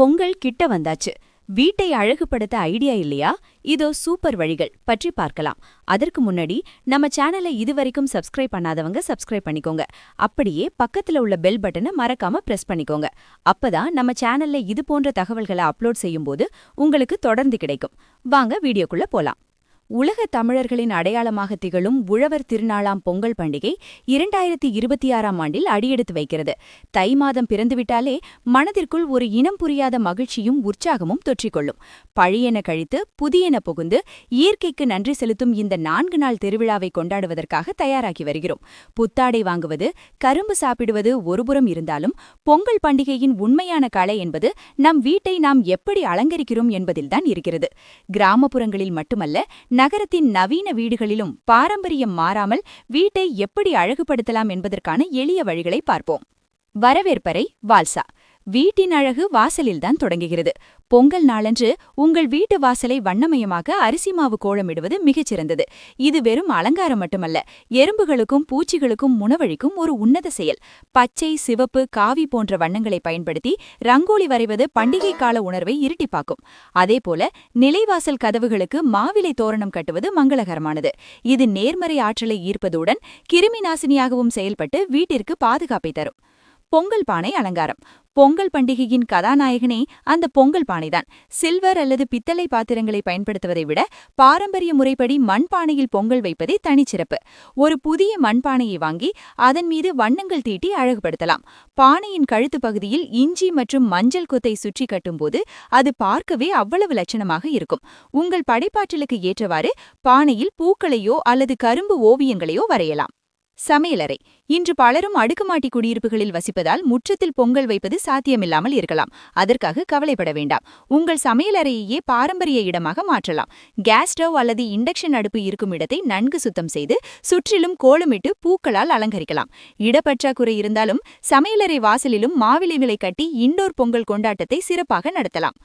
பொங்கல் கிட்ட வந்தாச்சு. வீட்டை அழகுபடுத்த ஐடியா இல்லையா? இதோ சூப்பர் வழிகள் பற்றி பார்க்கலாம். அதற்கு முன்னாடி நம்ம சேனலை இதுவரைக்கும் சப்ஸ்கிரைப் பண்ணாதவங்க சப்ஸ்கிரைப் பண்ணிக்கோங்க. அப்படியே பக்கத்துல உள்ள பெல் பட்டனை மறக்காம பிரஸ் பண்ணிக்கோங்க. அப்பதான் நம்ம சேனல்ல இது போன்ற தகவல்களை அப்லோட் செய்யும்போது உங்களுக்கு தொடர்ந்து கிடைக்கும். வாங்க வீடியோக்குள்ள போலாம். உலக தமிழர்களின் அடையாளமாக திகழும் உழவர் திருநாளாம் பொங்கல் பண்டிகை இரண்டாயிரத்தி இருபத்தி ஆறாம் ஆண்டில் அடியெடுத்து வைக்கிறது. தை மாதம் பிறந்துவிட்டாலே மனதிற்குள் ஒரு இனம் புரியாத மகிழ்ச்சியும் உற்சாகமும் தொற்றிக்கொள்ளும். பழையென கழித்து புதியன புகுந்து இயற்கைக்கு நன்றி செலுத்தும் இந்த நான்கு நாள் திருவிழாவை கொண்டாடுவதற்காக தயாராகி வருகிறோம். புத்தாடை வாங்குவது கரும்பு சாப்பிடுவது ஒருபுறம் இருந்தாலும் பொங்கல் பண்டிகையின் உண்மையான கலை என்பது நம் வீட்டை நாம் எப்படி அலங்கரிக்கிறோம் என்பதில்தான் இருக்கிறது. கிராமப்புறங்களில் மட்டுமல்ல நகரத்தின் நவீன வீடுகளிலும் பாரம்பரியம் மாறாமல் வீட்டை எப்படி அழகுபடுத்தலாம் என்பதற்கான எளிய வழிகளை பார்ப்போம். வரவேற்பறை வால்சா. வீட்டின் அழகு வாசலில்தான் தொடங்குகிறது. பொங்கல் நாளன்று உங்கள் வீட்டு வாசலை வண்ணமயமாக அரிசி மாவு கோலமிடுவது மிகச்சிறந்தது. இது வெறும் அலங்காரம் மட்டுமல்ல எறும்புகளுக்கும் பூச்சிகளுக்கும் உணவழிக்கும் ஒரு உன்னத செயல். பச்சை சிவப்பு காவி போன்ற வண்ணங்களை பயன்படுத்தி ரங்கோலி வரைவது பண்டிகை கால உணர்வை இருட்டிப்பாக்கும். அதேபோல நிலைவாசல் கதவுகளுக்கு மாவிலை தோரணம் கட்டுவது மங்களகரமானது. இது நேர்மறை ஆற்றலை ஈர்ப்பதுடன் கிருமி நாசினியாகவும் செயல்பட்டு வீட்டிற்கு பாதுகாப்பை தரும். பொங்கல் பானை அலங்காரம். பொங்கல் பண்டிகையின் கதாநாயகனே அந்த பொங்கல் பானைதான். சில்வர் அல்லது பித்தளை பாத்திரங்களை பயன்படுத்துவதை விட பாரம்பரிய முறைப்படி மண்பானையில் பொங்கல் வைப்பதே தனிச்சிறப்பு. ஒரு புதிய மண்பானையை வாங்கி அதன் மீது வண்ணங்கள் தீட்டி அழகுபடுத்தலாம். பானையின் கழுத்து பகுதியில் இஞ்சி மற்றும் மஞ்சள் கொத்தை சுற்றி கட்டும்போது அது பார்க்கவே அவ்வளவு லட்சணமாக இருக்கும். உங்கள் படைப்பாற்றலுக்கு ஏற்றவாறு பானையில் பூக்களையோ அல்லது கரும்பு ஓவியங்களையோ வரையலாம். சமையலறை. இன்று பலரும் அடுக்குமாட்டி குடியிருப்புகளில் வசிப்பதால் முற்றத்தில் பொங்கல் வைப்பது சாத்தியமில்லாமல் இருக்கலாம். அதற்காக கவலைப்பட வேண்டாம். உங்கள் சமையலறையையே பாரம்பரிய இடமாக மாற்றலாம். கேஸ் ஸ்டவ் அல்லது இண்டக்ஷன் அடுப்பு இருக்கும் இடத்தை நன்கு சுத்தம் செய்து சுற்றிலும் கோலமிட்டு பூக்களால் அலங்கரிக்கலாம். இடப்பற்றாக்குறை இருந்தாலும் சமையலறை வாசலிலும் மாவிலை விலை கட்டி இண்டோர் பொங்கல் கொண்டாட்டத்தை சிறப்பாக நடத்தலாம்.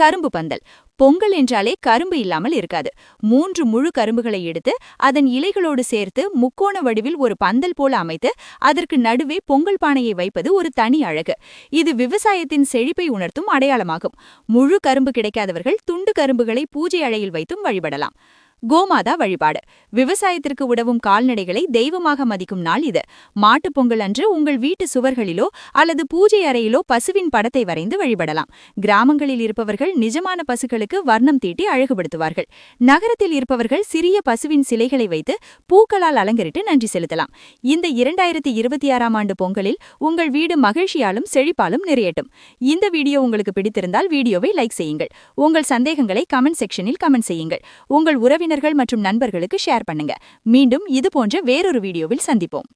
கரும்பு பந்தல். பொங்கல் என்றாலே கரும்பு இல்லாமல் இருக்காது. மூன்று முழு கரும்புகளை எடுத்து அதன் இலைகளோடு சேர்த்து முக்கோண வடிவில் ஒரு பந்தல் போல அமைத்து அதற்கு நடுவே பொங்கல் பானையை வைப்பது ஒரு தனி அழகு. இது விவசாயத்தின் செழிப்பை உணர்த்தும் அடையாளமாகும். முழு கரும்பு கிடைக்காதவர்கள் துண்டு கரும்புகளை பூஜை அழையில் வைத்தும் வழிபடலாம். கோமாதா வழிபாடு. விவசாயத்திற்கு உதவும் கால்நடைகளை தெய்வமாக மதிக்கும் நாள் இது. மாட்டுப் பொங்கல் அன்று உங்கள் வீட்டு சுவர்களிலோ அல்லது பூஜை அறையிலோ பசுவின் படத்தை வரைந்து வழிபடலாம். கிராமங்களில் இருப்பவர்கள் நிஜமான பசுக்களுக்கு வர்ணம் தீட்டி அழகுபடுத்துவார்கள். நகரத்தில் இருப்பவர்கள் சிறிய பசுவின் சிலைகளை வைத்து பூக்களால் அலங்கரித்து நன்றி செலுத்தலாம். இந்த இரண்டாயிரத்தி இருபத்தி ஆறாம் ஆண்டு பொங்கலில் உங்கள் வீடு மகிழ்ச்சியாலும் செழிப்பாலும் நிறையட்டும். இந்த வீடியோ உங்களுக்கு பிடித்திருந்தால் வீடியோவை லைக் செய்யுங்கள். உங்கள் சந்தேகங்களை கமெண்ட் செக்ஷனில் கமெண்ட் செய்யுங்கள். உங்கள் உறவினர் உறவினர்கள் மற்றும் நண்பர்களுக்கு ஷேர் பண்ணுங்க. மீண்டும் இது போன்ற வேறொரு வீடியோவில் சந்திப்போம்.